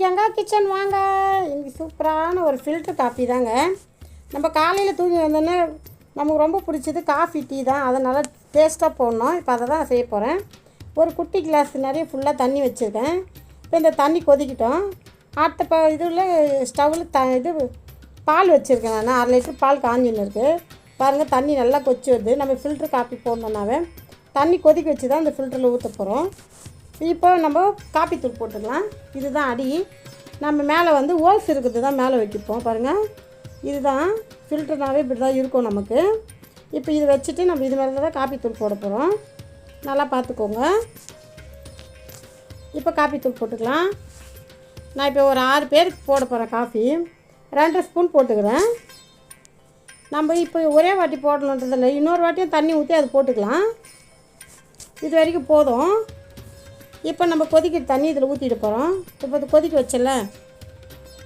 Ganga kitchen வாங்க. எனக்கு சூப்பரான ஒரு ஃபில்டர் காஃபி தாங்க. நம்ம காலையில் தூங்கி வந்தோன்னே நமக்கு ரொம்ப பிடிச்சது காஃபி டீ தான். அதை நல்லா டேஸ்ட்டாக போடணும். இப்போ அதை தான் செய்ய போகிறேன் ஒரு குட்டி கிளாஸ் நிறைய ஃபுல்லாக தண்ணி வச்சுருக்கேன். இப்போ இந்த தண்ணி கொதிக்கிட்டோம். அடுத்த ப இதில் ஸ்டவ்வில் த இது பால் வச்சுருக்கேன் நான். அரை லிட்டர் பால் காஞ்சின்னு இருக்குது பாருங்கள் தண்ணி நல்லா கொச்சி வருது. நம்ம ஃபில்டர் காப்பி போடணுன்னாவே தண்ணி கொதிக்க வச்சு தான் இந்த ஃபில்டரில் ஊற்ற போகிறோம் இப்போ நம்ம காப்பித்தூள் போட்டுக்கலாம். இதுதான் அடி. நம்ம மேலே வந்து ஓல்ஸ் இருக்கிறது தான் மேலே வைக்கப்போம். பாருங்கள் இதுதான் ஃபில்டர்னாவே இப்படி தான் இருக்கும் நமக்கு. இப்போ இது வச்சுட்டு நம்ம இது மேலே தான் காப்பித்தூள் போட போகிறோம் நல்லா பார்த்துக்கோங்க. இப்போ காப்பித்தூள் போட்டுக்கலாம். நான் இப்போ ஒரு ஆறு பேருக்கு போட போகிறேன் காஃபி ரெண்டரை ஸ்பூன் போட்டுக்கிறேன். நம்ம இப்போ ஒரே வாட்டி போடணுன்றதில்ல. இன்னொரு வாட்டியும் தண்ணி ஊற்றி அது போட்டுக்கலாம். இது வரைக்கும் போதும். இப்போ நம்ம கொதிக்கிற தண்ணி இதில் ஊற்றிட்டு போகிறோம். இப்போ இது கொதிக்க வச்சல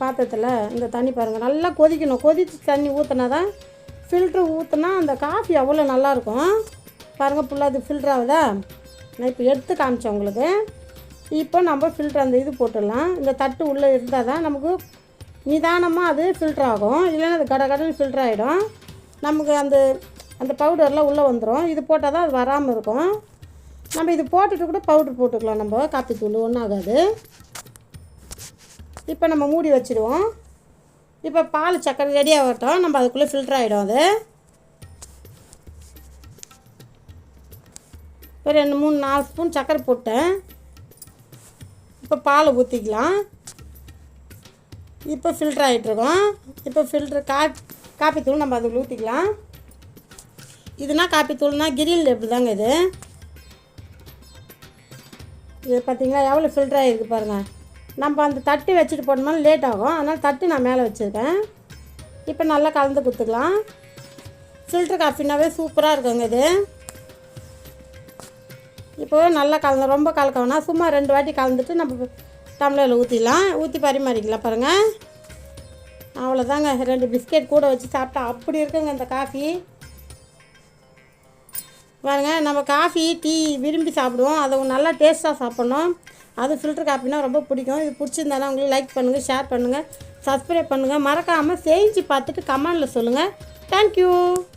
பாத்திரத்தில் இந்த தண்ணி பாருங்கள் நல்லா கொதிக்கணும். கொதித்து தண்ணி ஊற்றினா தான் ஃபில்ட்ரு ஊற்றினா அந்த காஃபி அவ்வளோ நல்லாயிருக்கும். பாருங்கள் ஃபுல்லாக அது ஃபில்டர் ஆகுதா? நான் இப்போ எடுத்து காமிச்சேன் உங்களுக்கு. இப்போ நம்ம ஃபில்டர் அந்த இது போட்டுடலாம். இந்த தட்டு உள்ளே இருந்தால் தான் நமக்கு நிதானமாக அது ஃபில்டர் ஆகும். இல்லைன்னா அது கட கடன்னு ஃபில்டர் ஆகிடும் நமக்கு அந்த அந்த பவுடர்லாம் உள்ளே வந்துடும் இது போட்டால் தான் அது வராமல் இருக்கும். நம்ம இது போட்டுட்டு கூட பவுடர் போட்டுக்கலாம் நம்ம. காப்பித்தூள் ஒன்றும் ஆகாது. இப்போ நம்ம மூடி வச்சுடுவோம் இப்போ பால் சக்கரை ரெடி ஆகட்டும். நம்ம அதுக்குள்ளே ஃபில்டர் ஆகிடும் அது. இப்போ ரெண்டு மூணு நாலு ஸ்பூன் சக்கரை போட்டேன். இப்போ பால் ஊற்றிக்கலாம் இப்போ ஃபில்டர் ஆகிட்டுருக்கோம் இப்போ ஃபில்டர் கா காப்பி தூள் நம்ம அதில் ஊற்றிக்கலாம் இதுனா காப்பி தூள்னா கிரில் எப்படி தாங்க இது? இது பார்த்தீங்களா எவ்வளோ ஃபில்டர் ஆகிருக்கு பாருங்கள் நம்ம அந்த தட்டு வச்சுட்டு போனோம்னா லேட் ஆகும். அதனால் தட்டு நான் மேலே வச்சுருக்கேன். இப்போ நல்லா கலந்து கொடுத்துக்கலாம் ஃபில்டர் காஃபினாவே சூப்பராக இருக்குங்க இது. இப்போ நல்லா கலந்து ரொம்ப கலக்கணும்னா சும்மா ரெண்டு வாட்டி கலந்துட்டு நம்ம டம்ளரில் ஊற்றிடலாம் ஊற்றி பரிமாறிக்கலாம் பாருங்கள் அவ்வளோதாங்க ரெண்டு பிஸ்கெட் கூட வச்சு சாப்பிட்டா அப்படி இருக்குங்க இந்த காஃபி. பாருங்கள் நம்ம காஃபி டீ விரும்பி சாப்பிடுவோம். அதை நல்லா டேஸ்ட்டாக சாப்பிட்ணும். அது ஃபில்டர் காஃபினா ரொம்ப பிடிக்கும். இது பிடிச்சிருந்தாலும் உங்களுக்கு லைக் பண்ணுங்கள் ஷேர் பண்ணுங்கள் சப்ஸ்கிரைப் பண்ணுங்கள் மறக்காமல் செஞ்சு பார்த்துட்டு கமெண்டில் சொல்லுங்கள் தேங்க்யூ